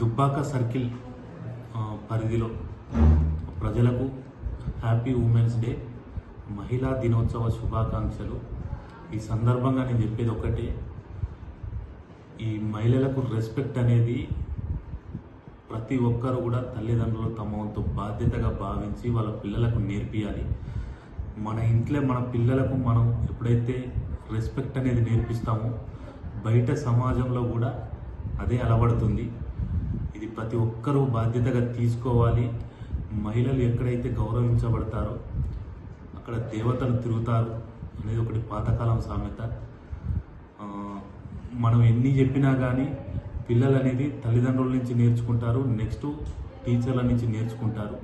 Dubbaka circle పరిధిలో ప్రజలకు happy women's day మహిళా దినోత్సవ శుభాకాంక్షలు. ఈ సందర్భంగా నేను చెప్పేది ఒకటే ఈ మహిళలకు రెస్పెక్ట్ అనేది ప్రతి ఒక్కరు కూడా తల్లిదండ్రులు తమ వంతు బాధ్యతగా భావించి వాళ్ళ పిల్లలకు నేర్పియాలి. మన ఇంట్లో మన పిల్లలకు మనం ఎప్పుడైతే రెస్పెక్ట్ అనేది నేర్పిస్తామో బయట సమాజంలో కూడా అదే అలవడుతుంది. ఇది ప్రతి ఒక్కరూ బాధ్యతగా తీసుకోవాలి. మహిళలు ఎక్కడైతే గౌరవించబడతారో అక్కడ దేవతలు తిరుగుతారు అనేది ఒకటి పాతకాలం సామెత. మనం ఎన్ని చెప్పినా కానీ పిల్లలు అనేది తల్లిదండ్రుల నుంచి నేర్చుకుంటారు నెక్స్ట్ టీచర్ల నుంచి నేర్చుకుంటారు.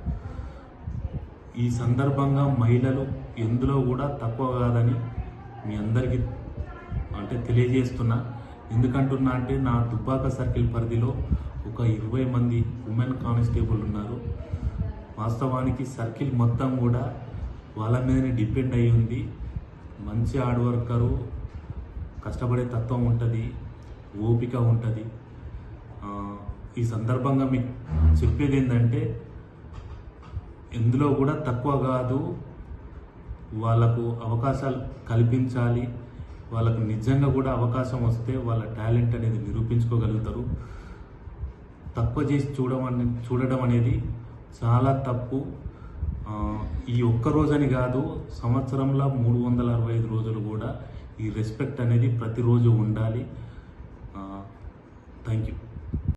ఈ సందర్భంగా మహిళలు ఎందులో కూడా తక్కువ కాదని మీ అందరికీ అంటే తెలియజేస్తున్నా. ఎందుకంటున్నా అంటే నా దుబ్బాక సర్కిల్ పరిధిలో ఒక ఇరవై మంది ఉమెన్ కానిస్టేబుల్ ఉన్నారు. వాస్తవానికి సర్కిల్ మొత్తం కూడా వాళ్ళ మీదనే డిపెండ్ అయి ఉంది. మంచి హార్డ్ వర్కరు కష్టపడే తత్వం ఉంటుంది ఓపిక ఉంటుంది. ఈ సందర్భంగా మీకు చెప్పేది ఏంటంటే ఎందులో కూడా తక్కువ కాదు. వాళ్ళకు అవకాశాలు కల్పించాలి. వాళ్ళకు నిజంగా కూడా అవకాశం వస్తే వాళ్ళ టాలెంట్ అనేది నిరూపించుకోగలుగుతారు. తక్కువ చేసి చూడమని చూడడం అనేది చాలా తప్పు. ఈ ఒక్క రోజని కాదు సంవత్సరంలో మూడు వందల అరవై ఐదు రోజులు కూడా ఈ రెస్పెక్ట్ అనేది ప్రతిరోజు ఉండాలి. Thank you